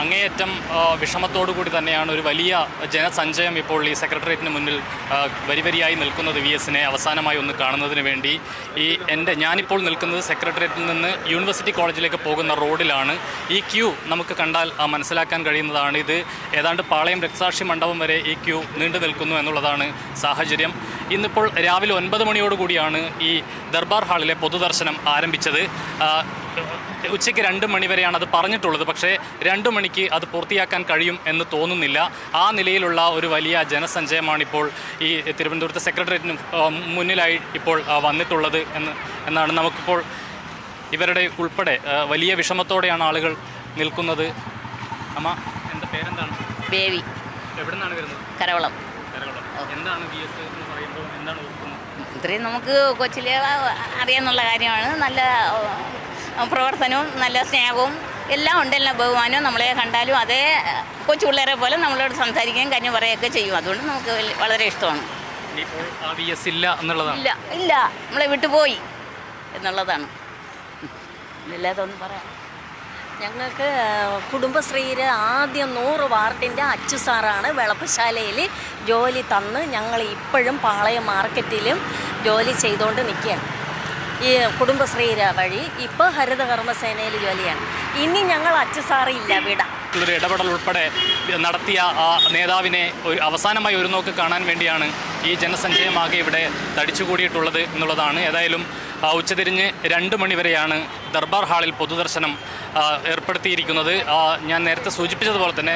അങ്ങേയറ്റം വിഷമത്തോടുകൂടി വിഷമത്തോടു കൂടി തന്നെയാണ് ഒരു വലിയ ജനസഞ്ചയം ഇപ്പോൾ ഈ സെക്രട്ടേറിയറ്റിന് മുന്നിൽ വരിവരിയായി വരി വരിയായി നിൽക്കുന്നത് വി എസിനെ അവസാനമായി ഒന്ന് കാണുന്നതിന് വേണ്ടി. ഈ എന്റെ ഞാനിപ്പോൾ നിൽക്കുന്നത് സെക്രട്ടേറിയറ്റിൽ നിന്ന് യൂണിവേഴ്സിറ്റി കോളേജിലേക്ക് പോകുന്ന റോഡിലാണ്. ഈ ക്യൂ നമുക്ക് കണ്ടാൽ മനസ്സിലാക്കാൻ കഴിയുന്നതാണ്. ഇത് ഏതാണ്ട് പാളയം രക്തസാക്ഷി മണ്ഡപം വരെ ഈ ക്യൂ നീണ്ടു നിൽക്കുന്നു എന്നുള്ളതാണ് സാഹചര്യം. ഇന്നിപ്പോൾ രാവിലെ ഒൻപത് മണിയോടുകൂടിയാണ് ഈ ദർബാർ ഹാളിലെ പൊതുദർശനം ആരംഭിച്ചത്. ഉച്ചയ്ക്ക് രണ്ട് മണി വരെയാണ് അത് പറഞ്ഞിട്ടുള്ളത്. പക്ഷേ രണ്ട് മണിക്ക് അത് പൂർത്തിയാക്കാൻ കഴിയും എന്ന് തോന്നുന്നില്ല. ആ നിലയിലുള്ള ഒരു വലിയ ജനസഞ്ചയമാണ് ഇപ്പോൾ ഈ തിരുവനന്തപുരത്തെ സെക്രട്ടേറിയറ്റിന് മുന്നിലായി ഇപ്പോൾ വന്നിട്ടുള്ളത് എന്ന് എന്നാണ് നമുക്കിപ്പോൾ ഇവരുടെ ഉൾപ്പെടെ വലിയ വിഷമത്തോടെയാണ് ആളുകൾ നിൽക്കുന്നത്. അമ്മ എന്റെ പേരെന്താണ്? ബേബി. എവിടെ നിന്നാണ് വരുന്നത്? കരവളം. എന്താണ് ബി എസ് എന്ന് പറയുമ്പോൾ എന്താണ് ഇത്രയും നമുക്ക് കൊച്ചിലെ അറിയാന്നുള്ള കാര്യമാണ്. നല്ല പ്രവർത്തനവും നല്ല സ്നേഹവും എല്ലാം ഉണ്ട് എല്ലാം ബഹുമാനവും നമ്മളെ കണ്ടാലും അതേ കൊച്ചു പിള്ളേരെ പോലെ നമ്മളോട് സംസാരിക്കുകയും കാര്യം പറയുകയൊക്കെ ചെയ്യും. അതുകൊണ്ട് നമുക്ക് വളരെ ഇഷ്ടമാണ്. ഇല്ല എന്നുള്ളതാണ്. ഇല്ല ഇല്ല. നമ്മളെ വിട്ടുപോയി എന്നുള്ളതാണ്. ഇല്ലാതൊന്നും പറയാം. ഞങ്ങൾക്ക് കുടുംബശ്രീയിൽ ആദ്യം നൂറ് വാർഡിന്റെ അച്ചു സാറാണ് വെളപ്പശാലയിൽ ജോലി തന്ന് ഞങ്ങൾ ഇപ്പോഴും പാളയം മാർക്കറ്റിലും ജോലി ചെയ്തുകൊണ്ട് നിൽക്കുകയാണ്. ഈ കുടുംബശ്രീ വഴി ഇപ്പോൾ ഹരിതകർമ്മസേനയിൽ ജോലിയാണ്. ഇനി ഞങ്ങൾ അച്ചു ഇല്ല വിടാം. ഇടപെടൽ ഉൾപ്പെടെ നടത്തിയ ആ നേതാവിനെ അവസാനമായി ഒരു നോക്ക് കാണാൻ വേണ്ടിയാണ് ഈ ജനസഞ്ചയമാകെ ഇവിടെ തടിച്ചുകൂടിയിട്ടുള്ളത് എന്നുള്ളതാണ്. ഏതായാലും ഉച്ചതിരിഞ്ഞ് രണ്ട് മണിവരെയാണ് ദർബാർ ഹാളിൽ പൊതുദർശനം ഏർപ്പെടുത്തിയിരിക്കുന്നത്. ഞാൻ നേരത്തെ സൂചിപ്പിച്ചതുപോലെ തന്നെ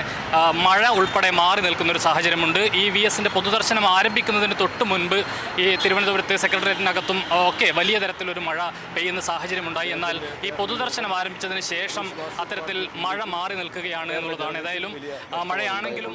മഴ ഉൾപ്പെടെ മാറി നിൽക്കുന്ന ഒരു സാഹചര്യമുണ്ട്. ഈ വി എസിന്റെ പൊതുദർശനം ആരംഭിക്കുന്നതിന് തൊട്ട് മുൻപ് ഈ തിരുവനന്തപുരത്ത് സെക്രട്ടേറിയറ്റിനകത്തും ഒക്കെ വലിയ തരത്തിലൊരു മഴ പെയ്യുന്ന സാഹചര്യമുണ്ടായി. എന്നാൽ ഈ പൊതുദർശനം ആരംഭിച്ചതിന് ശേഷം അത്തരത്തിൽ മഴ മാറി നിൽക്കുകയാണ് എന്നുള്ളതാണ്. ഏതായാലും മഴയാണെങ്കിലും